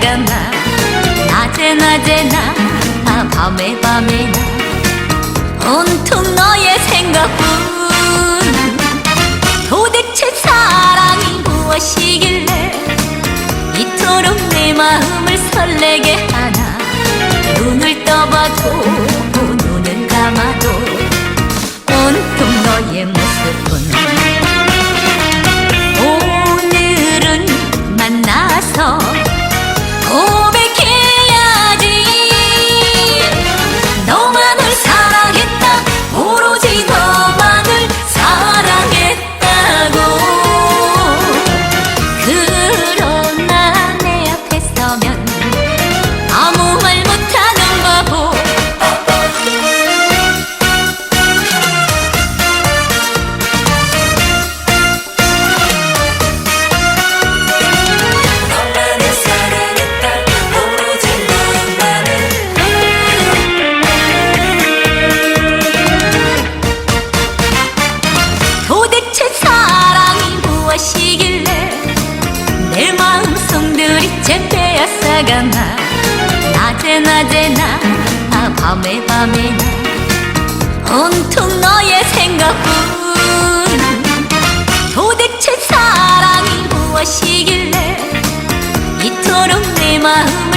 뺏어가 나? 낮에 낮에 나? 아, 밤에 밤에 나? 온통 너의 생각뿐 제때야 사가나. 낮에 낮에나 아 밤에 밤에나. 온통 너의 생각뿐. 도대체 사랑이 무엇이길래 이토록 내 마음